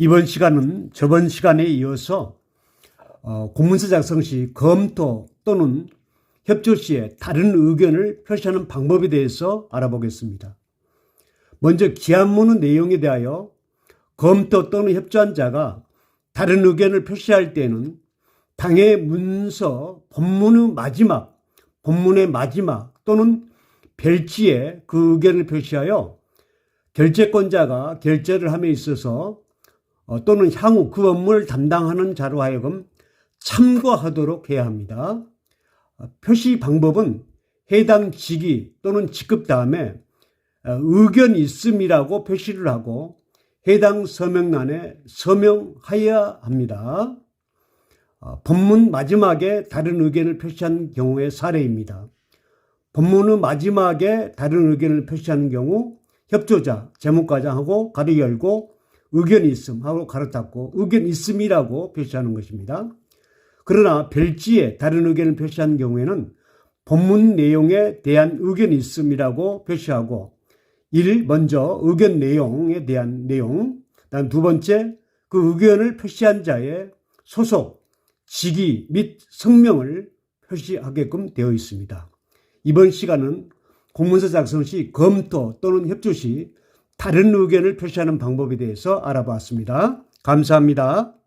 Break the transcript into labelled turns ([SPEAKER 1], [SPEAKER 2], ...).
[SPEAKER 1] 이번 시간은 저번 시간에 이어서 어, 공문서 작성 시 검토 또는 협조 시에 다른 의견을 표시하는 방법에 대해서 알아보겠습니다. 먼저 기한문의 내용에 대하여 검토 또는 협조한 자가 다른 의견을 표시할 때는 당의 문서 본문의 마지막, 본문의 마지막 또는 별지에 그 의견을 표시하여 결재권자가 결재를 함에 있어서 어, 또는 향후 그 업무를 담당하는 자로 하여금 참고하도록 해야 합니다. 어, 표시 방법은 해당 직위 또는 직급 다음에 어, 의견 있음이라고 표시를 하고 해당 서명란에 서명하여야 합니다. 어, 본문 마지막에 다른 의견을 표시한 경우의 사례입니다. 본문의 마지막에 다른 의견을 표시하는 경우 협조자, 제목과장하고 가로 열고 의견이 있음 하고 가로 닫고 의견 있음이라고 표시하는 것입니다. 그러나 별지에 다른 의견을 표시한 경우에는 본문 내용에 대한 의견이 있음이라고 표시하고 일 먼저 의견 내용에 대한 내용, 다음 두 번째 그 의견을 표시한 자의 소속, 직위 및 성명을 표시하게끔 되어 있습니다. 이번 시간은 공문서 작성 시 검토 또는 협조 시 다른 의견을 표시하는 방법에 대해서 알아봤습니다. 감사합니다.